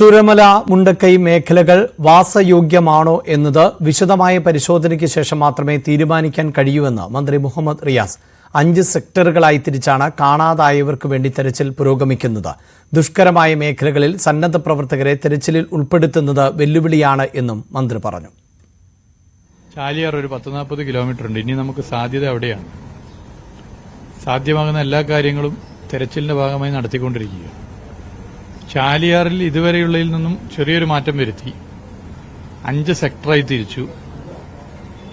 ചുരമല മുണ്ടക്കൈ മേഖലകൾ വാസയോഗ്യമാണോ എന്നത് വിശദമായ പരിശോധനയ്ക്ക് ശേഷം മാത്രമേ തീരുമാനിക്കാൻ കഴിയൂവെന്ന് മന്ത്രി മുഹമ്മദ് റിയാസ് അഞ്ച് സെക്ടറുകളായി തിരിച്ചാണ് കാണാതായവർക്ക് വേണ്ടി തെരച്ചിൽ പുരോഗമിക്കുന്നത്. ദുഷ്കരമായ മേഖലകളിൽ സന്നദ്ധ പ്രവർത്തകരെ തെരച്ചിലിൽ ഉൾപ്പെടുത്തുന്നത് വെല്ലുവിളിയാണ് എന്നും മന്ത്രി പറഞ്ഞു. ചാലിയാർ ഒരു പത്ത് നാൽപ്പത് കിലോമീറ്റർ ഉണ്ട്. ഇനി നമുക്ക് സാധ്യത അവിടെയാണ്. സാധ്യമാകുന്ന എല്ലാ കാര്യങ്ങളും തെരച്ചിലിന്റെ ഭാഗമായി നടത്തിക്കൊണ്ടിരിക്കുക ചാലിയാറിൽ ഇതുവരെയുള്ളതിൽ നിന്നും ചെറിയൊരു മാറ്റം വരുത്തി. അഞ്ച് സെക്ടറായി തിരിച്ചു.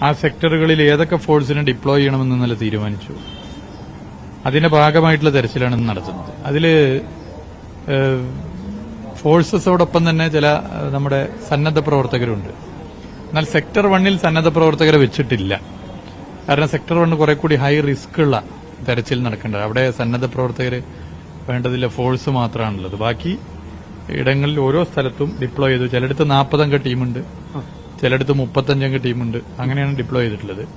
ആ സെക്ടറുകളിൽ ഏതൊക്കെ ഫോഴ്സിനെ ഡിപ്ലോയ് ചെയ്യണമെന്ന് ഇന്നലെ തീരുമാനിച്ചു. അതിന്റെ ഭാഗമായിട്ടുള്ള തെരച്ചിലാണ് നടത്തുന്നത്. അതിൽ ഫോഴ്സസോടൊപ്പം തന്നെ ചില നമ്മുടെ സന്നദ്ധ പ്രവർത്തകരുണ്ട്. എന്നാൽ സെക്ടർ വണ്ണിൽ സന്നദ്ധ പ്രവർത്തകരെ വെച്ചിട്ടില്ല. കാരണം സെക്ടർ വണ്ണ് കുറെ കൂടി ഹൈ റിസ്ക് ഉള്ള തെരച്ചിൽ നടക്കേണ്ടത് അവിടെ സന്നദ്ധ പ്രവർത്തകർ വേണ്ടതില്ല ഫോഴ്സ് മാത്രമാണുള്ളത് ബാക്കി ഇടങ്ങളിൽ ഓരോ സ്ഥലത്തും ഡിപ്ലോയ് ചെയ്തു. ചിലയിടത്ത് നാൽപ്പതംഗ ടീമുണ്ട്. ചിലയിടത്ത് മുപ്പത്തഞ്ചംഗ ടീമുണ്ട്. അങ്ങനെയാണ് ഡിപ്ലോയ് ചെയ്തിട്ടുള്ളത്.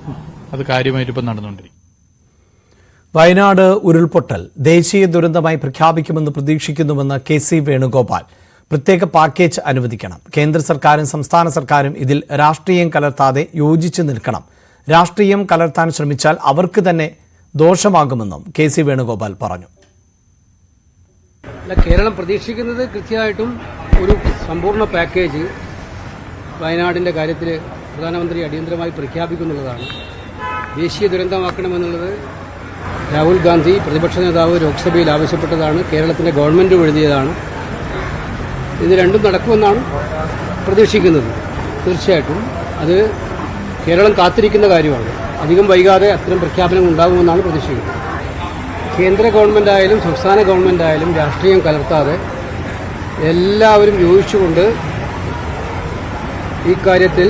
അത് കാര്യമായിട്ട് ഇപ്പം നടന്നുകൊണ്ടിരിക്കും. വയനാട് ഉരുൾപൊട്ടൽ. ദേശീയ ദുരന്തമായി പ്രഖ്യാപിക്കുമെന്ന് പ്രതീക്ഷിക്കുന്നുവെന്ന് കെ സി വേണുഗോപാൽ. പ്രത്യേക പാക്കേജ് അനുവദിക്കണം. കേന്ദ്ര സർക്കാരും സംസ്ഥാന സർക്കാരും ഇതിൽ രാഷ്ട്രീയം കലർത്താതെ യോജിച്ചു നിൽക്കണം. രാഷ്ട്രീയം കലർത്താൻ ശ്രമിച്ചാൽ അവർക്ക് തന്നെ ദോഷമാകുമെന്നും കെ സി വേണുഗോപാൽ പറഞ്ഞു. കേരളം പ്രതീക്ഷിക്കുന്നത് കൃത്യമായിട്ടും ഒരു സമ്പൂർണ പാക്കേജ് വയനാടിന്റെ കാര്യത്തിൽ പ്രധാനമന്ത്രി അടിയന്തരമായി പ്രഖ്യാപിക്കുന്നുള്ളതാണ്. ദേശീയ ദുരന്തമാക്കണമെന്നുള്ളത് രാഹുൽ ഗാന്ധി പ്രതിപക്ഷ നേതാവ് ലോക്സഭയിൽ ആവശ്യപ്പെട്ടതാണ് കേരളത്തിന്റെ ഗവൺമെന്റ് എഴുതിയതാണ്. ഇത് രണ്ടും നടക്കുമെന്നാണ് പ്രതീക്ഷിക്കുന്നത്. തീർച്ചയായിട്ടും അത് കേരളം കാത്തിരിക്കുന്ന കാര്യമാണ്. അധികം വൈകാതെ അത്തരം പ്രഖ്യാപനം ഉണ്ടാകുമെന്നാണ് പ്രതീക്ഷിക്കുന്നത്. കേന്ദ്ര ഗവൺമെന്റ് ആയാലും സംസ്ഥാന ഗവൺമെന്റ് ആയാലും രാഷ്ട്രീയം കലർത്താതെ എല്ലാവരും യോജിച്ചുകൊണ്ട് ഈ കാര്യത്തിൽ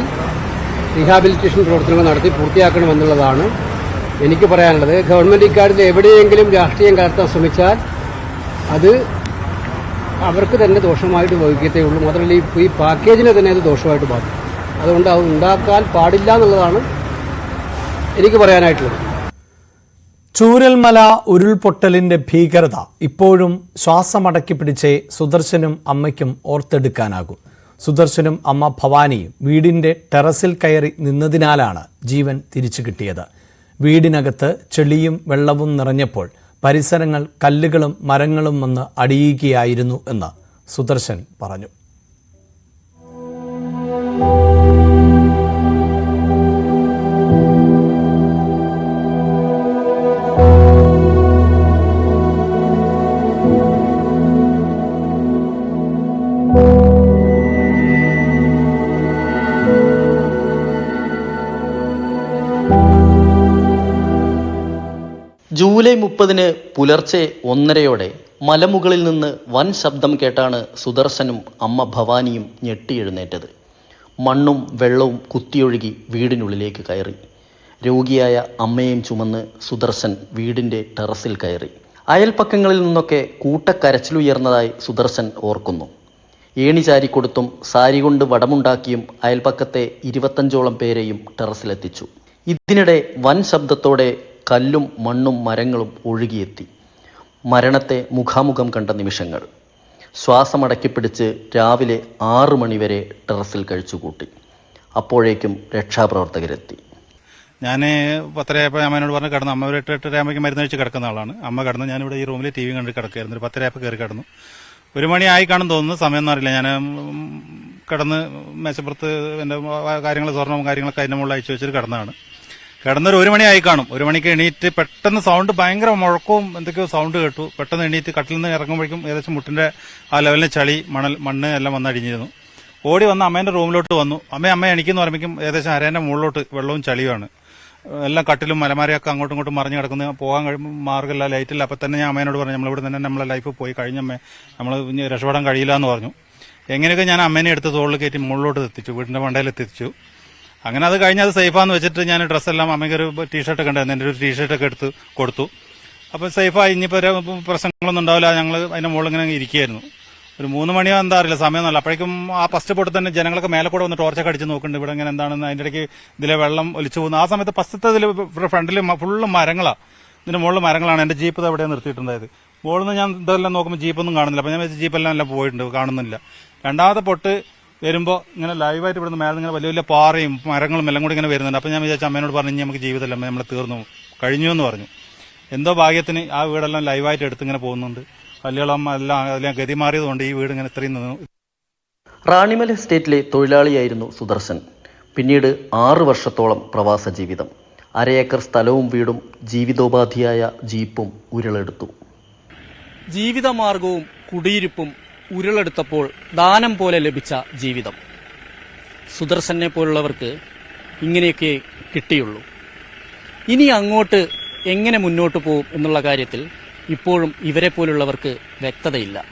റീഹാബിലിറ്റേഷൻ പ്രവർത്തനങ്ങൾ നടത്തി പൂർത്തിയാക്കണമെന്നുള്ളതാണ് എനിക്ക് പറയാനുള്ളത്. ഗവൺമെന്റ് ഇക്കാര്യത്തിൽ എവിടെയെങ്കിലും രാഷ്ട്രീയം കലർത്താൻ ശ്രമിച്ചാൽ അത് അവർക്ക് തന്നെ ദോഷമായിട്ട് വഹിക്കത്തേ ഉള്ളൂ. മാത്രമല്ല ഈ പാക്കേജിനെ തന്നെ അത് ദോഷമായിട്ട് ബാധിക്കും. അതുകൊണ്ട് അത് ഉണ്ടാക്കാൻ പാടില്ല എന്നുള്ളതാണ് എനിക്ക് പറയാനായിട്ടുള്ളത്. ചൂരൽമല ഉരുൾപൊട്ടലിന്റെ ഭീകരത ഇപ്പോഴും ശ്വാസമടക്കി പിടിച്ചേ സുദർശനും അമ്മയ്ക്കും ഓർത്തെടുക്കാനാകൂ. സുദർശനും അമ്മ ഭവാനിയും വീടിന്റെ ടെറസിൽ കയറി നിന്നതിനാലാണ് ജീവൻ തിരിച്ചു കിട്ടിയത്. വീടിനകത്ത് ചെളിയും വെള്ളവും നിറഞ്ഞപ്പോൾ പരിസരങ്ങൾ കല്ലുകളും മരങ്ങളും വന്ന് അടിയുകയായിരുന്നു എന്ന് സുദർശൻ പറഞ്ഞു. ജൂലൈ മുപ്പതിന് പുലർച്ചെ ഒന്നരയോടെ മലമുകളിൽ നിന്ന് വൻ ശബ്ദം കേട്ടാണ് സുദർശനും അമ്മ ഭവാനിയും ഞെട്ടിയെഴുന്നേറ്റത്. മണ്ണും വെള്ളവും കുത്തിയൊഴുകി വീടിനുള്ളിലേക്ക് കയറി. രോഗിയായ അമ്മയെയും ചുമന്ന് സുദർശൻ വീടിന്റെ ടെറസിൽ കയറി. അയൽപ്പക്കങ്ങളിൽ നിന്നൊക്കെ കൂട്ടക്കരച്ചിലുയർന്നതായി സുദർശൻ ഓർക്കുന്നു. ഏണി ചാരിക്കൊടുത്തും സാരി കൊണ്ട് വടമുണ്ടാക്കിയും അയൽപ്പക്കത്തെ ഇരുപത്തഞ്ചോളം പേരെയും ടെറസിലെത്തിച്ചു. ഇതിനിടെ വൻ ശബ്ദത്തോടെ കല്ലും മണ്ണും മരങ്ങളും ഒഴുകിയെത്തി. മരണത്തെ മുഖാമുഖം കണ്ട നിമിഷങ്ങൾ. ശ്വാസമടക്കിപ്പിടിച്ച് രാവിലെ ആറു മണിവരെ ടെറസിൽ കഴിച്ചുകൂട്ടി. അപ്പോഴേക്കും രക്ഷാപ്രവർത്തകരെത്തി. ഞാൻ പത്തരയായപ്പോൾ അമ്മേനോട് പറഞ്ഞ് കിടന്നു. അമ്മ ഒരു എട്ട് എട്ടരയാകുമ്പോൾ മരുന്ന് കഴിച്ച് കിടക്കുന്ന ആളാണ്. അമ്മ കിടന്നു. ഞാനിവിടെ ഈ റൂമിൽ ടി വി കണ്ട് കിടക്കുകയായിരുന്നു. ഒരു പത്തരയപ്പം കയറി കിടന്നു. ഒരു മണിയായി കാണും തോന്നുന്നു. സമയമൊന്നും അറിയില്ല. ഞാൻ കിടന്ന് മേശപ്പുറത്ത് എന്റെ കാര്യങ്ങൾ സ്വർണവും കാര്യങ്ങളൊക്കെ അതിന്റെ മുകളിൽ അയച്ചു വെച്ചിട്ട് കിടന്നതാണ്. കിടന്നൊരു ഒരു മണിയായി കാണും. ഒരു മണിക്ക് എണീറ്റ് പെട്ടെന്ന് സൗണ്ട് ഭയങ്കര മുഴക്കവും എന്തൊക്കെയോ സൗണ്ട് കേട്ടു. പെട്ടെന്ന് എണീറ്റ് കട്ടിൽ നിന്ന് ഇറങ്ങുമ്പോഴേക്കും ഏകദേശം മുട്ടിന്റെ ആ ലെവലിന് ചളി മണൽ മണ്ണ് എല്ലാം വന്നടിഞ്ഞിരുന്നു ഓടി വന്ന് അമ്മേന്റെ റൂമിലോട്ട് വന്നു. അമ്മ അമ്മ എണീക്കെന്ന് പറയുമ്പോഴേക്കും ഏകദേശം അരേന്റെ മുകളിലോട്ട് വെള്ളവും ചളിയുമാണ്. എല്ലാം കട്ടിലും മലമാരയൊക്കെ അങ്ങോട്ടും ഇങ്ങോട്ടും മറിഞ്ഞു കിടക്കുന്നു പോകാൻ കഴിയും മാർഗമില്ല ലൈറ്റില്ല അപ്പം തന്നെ ഞാൻ അമ്മേനോട് പറഞ്ഞു നമ്മളിവിടെ തന്നെ നമ്മളെ ലൈഫ് പോയി കഴിഞ്ഞ അമ്മേ നമ്മൾ രക്ഷപ്പെടാൻ കഴിയില്ല എന്ന് പറഞ്ഞു. എങ്ങനെയൊക്കെ ഞാൻ അമ്മേനെ എടുത്ത് തോളിൽ കയറ്റി മുകളിലോട്ട് എത്തിച്ചു വീടിന്റെ മണ്ടയിൽ എത്തിച്ചു. അങ്ങനെ അത് കഴിഞ്ഞ് അത് സേഫാന്ന് വെച്ചിട്ട് ഞാൻ ഡ്രസ്സെല്ലാം അമ്മയ്ക്ക് ഒരു ടീഷർട്ട് ഒക്കെ ഉണ്ടായിരുന്നു എന്റെ ഒരു ടീഷർട്ട് ഒക്കെ എടുത്ത് കൊടുത്തു. അപ്പോൾ സേഫായി ഇനിയിപ്പോൾ പ്രശ്നങ്ങളൊന്നും ഉണ്ടാവില്ല. ഞങ്ങൾ അതിന്റെ മുകളിൽ ഇങ്ങനെ ഇരിക്കുകയായിരുന്നു. ഒരു മൂന്ന് മണിയോ എന്താ അറിയില്ല. സമയം നല്ല അപ്പോഴേക്കും ആ ഫസ്റ്റ് പൊട്ട് തന്നെ ജനങ്ങളൊക്കെ മേലെ കൂടെ വന്ന് ടോർച്ചൊക്കെ അടിച്ച് നോക്കുന്നുണ്ട്. ഇവിടെ ഇങ്ങനെ എന്താണെന്ന് അതിന്റെ ഇടയ്ക്ക് ഇതിലെ വെള്ളം ഒലിച്ചു പോകുന്നു. ആ സമയത്ത് ഫസ്റ്റത്തെ ഇതിൽ ഫ്രണ്ടിൽ ഫുള്ള് മരങ്ങളാണ് ഇതിന്റെ മുകളിൽ മരങ്ങളാണ്. എന്റെ ജീപ്പ് അവിടെ നിർത്തിയിട്ടുണ്ടായത്. മുകളിൽ നിന്ന് ഞാൻ ഇതെല്ലാം നോക്കുമ്പോൾ ജീപ്പൊന്നും കാണുന്നില്ല. അപ്പോൾ ഞാൻ വെച്ച് ജീപ്പെല്ലാം എല്ലാം പോയിട്ടുണ്ട്. കാണുന്നില്ല. രണ്ടാമത്തെ പൊട്ട് വരുമ്പോൾ ഇങ്ങനെ ലൈവായിട്ട് ഇവിടുന്ന് മേലെ ഇങ്ങനെ വലിയ വലിയ പാറയും മരങ്ങളും എല്ലാം കൂടി ഇങ്ങനെ വരുന്നുണ്ട്. അപ്പം ഞാൻ വിചാരിച്ചു അമ്മേനോട് പറഞ്ഞു ഇനി നമുക്ക് ജീവിതമല്ല നമ്മൾ തീർന്നു. കഴിഞ്ഞു എന്ന് പറഞ്ഞു. എന്തോ ഭാഗ്യത്തിന് ആ വീടെല്ലാം ലൈവായിട്ട് എടുത്ത് ഇങ്ങനെ പോകുന്നുണ്ട്. കല്ലുകളും എല്ലാം എല്ലാം ഗതി മാറിയതുകൊണ്ട് ഈ വീട് ഇങ്ങനെ ഇത്രയും നിന്നു. റാണിമല എസ്റ്റേറ്റിലെ തൊഴിലാളിയായിരുന്നു സുദർശൻ. പിന്നീട് ആറു വർഷത്തോളം പ്രവാസ ജീവിതം. അരയേക്കർ സ്ഥലവും വീടും ജീവിതോപാധിയായ ജീപ്പും ഉരുളെടുത്തു. ജീവിതമാർഗവും കുടിയിരിപ്പും ഉരുളെടുത്തപ്പോൾ ദാനം പോലെ ലഭിച്ച ജീവിതം. സുദർശനെ പോലുള്ളവർക്ക് ഇങ്ങനെയൊക്കെ കിട്ടിയുള്ളൂ. ഇനി അങ്ങോട്ട് എങ്ങനെ മുന്നോട്ട് പോകും എന്നുള്ള കാര്യത്തിൽ ഇപ്പോഴും ഇവരെ പോലുള്ളവർക്ക് വ്യക്തതയില്ല.